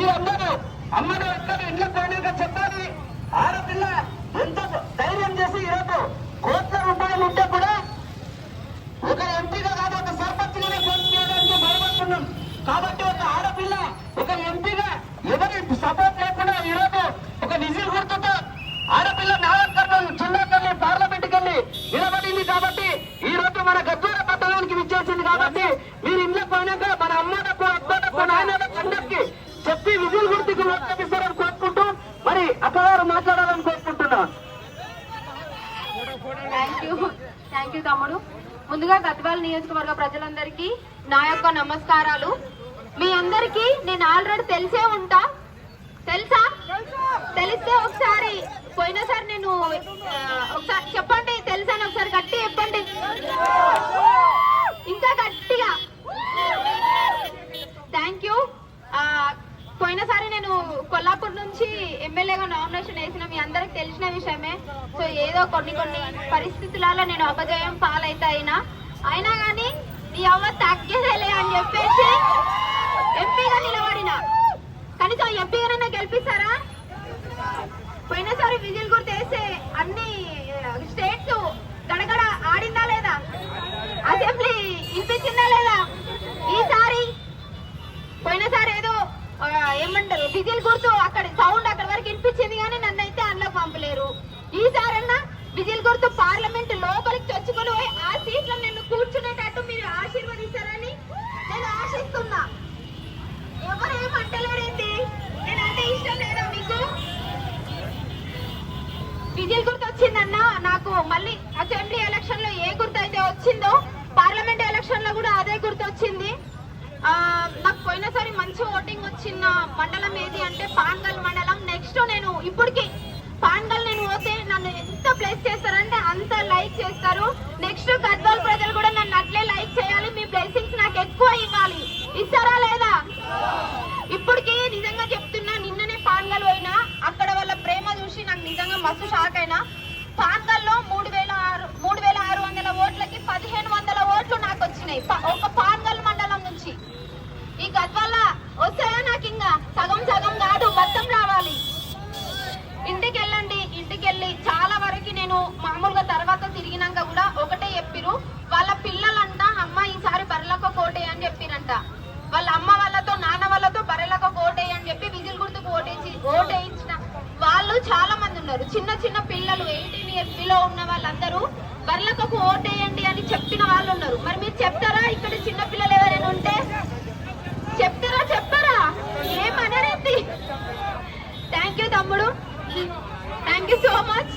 మీరందరూ అమ్మను ఎక్కడ ఇంట్లో పోయినాక చెప్పాలి. ఆడపిల్ల ఎంత ధైర్యం చేసి ఈరోజు కోట్ల రూపాయలు ఉంటే కూడా ఒక ఎంపీగా కాదు ఒక సర్పంచ్గానే కోరుతున్నాడంటే భయపడుతున్నాం. కాబట్టి ఒక ఆడపిల్ల ఒక ఎంపీగా ఎవరి సపోర్ట్ లేకుండా ఈరోజు ఒక నిజీ గుర్తుతో ఆడపిల్ల నాగర్ కర్నూలు జిల్లా కర్నూలు పార్లమెంట్కి వెళ్ళి నిలబడింది కాబట్టి ఈ రోజు మన గద్దూర పట్టణానికి విచ్చేసింది కాబట్టి థ్యాంక్ యూ థ్యాంక్ యూ తమ్ముడు. ముందుగా గద్వాల నియోజకవర్గ ప్రజలందరికీ నా యొక్క నమస్కారాలు. మీ అందరికీ నేను ఆల్రెడీ తెలిసే ఉంటా. తెలుసా? తెలిస్తే ఒకసారి పోయినసారి నేను ఒకసారి చెప్పండి తెలుసా ఒకసారి గట్టి చెప్పండి. పోయినసారి నేను కొల్లాపూర్ నుంచి ఎమ్మెల్యేగా నామినేషన్ వేసిన మీ అందరికి తెలిసిన విషయమే. సో ఏదో కొన్ని కొన్ని పరిస్థితులలో నేను అపజయం పాలైతే అయినా అయినా కానీ నీ అవ్వ తగ్గేదేలే అని చెప్పేసి ఎంపీగా నిలబడిన. కనీసం ఎంపీగానైనా గెలిపిస్తారా? పోయినసారి విజిల్ విజిల్ గుర్తు అక్కడ సౌండ్ అక్కడ వరకు వినిపించింది కానీ నన్ను అయితే అందులోకి పంపలేరు. ఈసారన్నా విజిల్ గుర్తు పార్లమెంట్ లోపలికి చొచ్చుకొని పోయి ఆ సీట్లో నేను కూర్చునేటట్టు మీరు ఆశీర్వదిస్తారని నేను ఆశిస్తున్నా. ఎవరు నేను అంటే ఇష్టం లేదా మీకు? విజిల్ గుర్తు వచ్చిందన్నా నాకు మళ్ళీ అసెంబ్లీ ఎలక్షన్లో ఏ గుర్తు అయితే వచ్చిందో పార్లమెంట్ ఎలక్షన్లో కూడా అదే గుర్తు వచ్చింది. ఆ, నాకు పోయినసారి మంచి ఓటింగ్ వచ్చిన మండలం ఏది అంటే పాన్గల్ మండలం. నెక్స్ట్ నేను ఇప్పటికి పాన్గల్ నేను పోతే నన్ను ఎంత ప్లేస్ చేస్తారంటే అంత లైక్ చేస్తారు. నెక్స్ట్ గద్వాల్ ప్రజలు కూడా నన్ను అట్లే లైక్ చేయాలి. మీ బ్లెస్సింగ్స్ నాకు ఎక్కువ ఇవ్వాలి. ఇస్తారా లేదా? ఇప్పటికి నిజంగా చెప్తున్నా నిన్ననే పాన్గల్ పోయినా అక్కడ వాళ్ళ ప్రేమ చూసి నాకు నిజంగా మస్తు షాక్ అయినా. తర్వాత కూడా ఒకటే చెప్పిరు వాళ్ళ పిల్లలంట అమ్మ ఈసారి బర్రెలకు కోటే అని చెప్పిరంట. వాళ్ళ అమ్మ వాళ్ళతో నాన్న వాళ్ళతో బర్రెలకు కోటే అని చెప్పి విజిల్ గుర్తుకు ఓటేసి ఓటేయించిన వాళ్ళు చాలా మంది ఉన్నారు. చిన్న చిన్న పిల్లలు ఎయిటీన్ ఇయర్స్ బిలో ఉన్న వాళ్ళందరూ బర్రెలకు ఓటేయండి అని చెప్పిన వాళ్ళు ఉన్నారు. మరి మీరు చెప్తారా? ఇక్కడ చిన్న పిల్లలు ఎవరైనా ఉంటే? చెప్తారా? చెప్పారా ఏమనరేంటి? థ్యాంక్ యూ తమ్ముడు. Thank you so much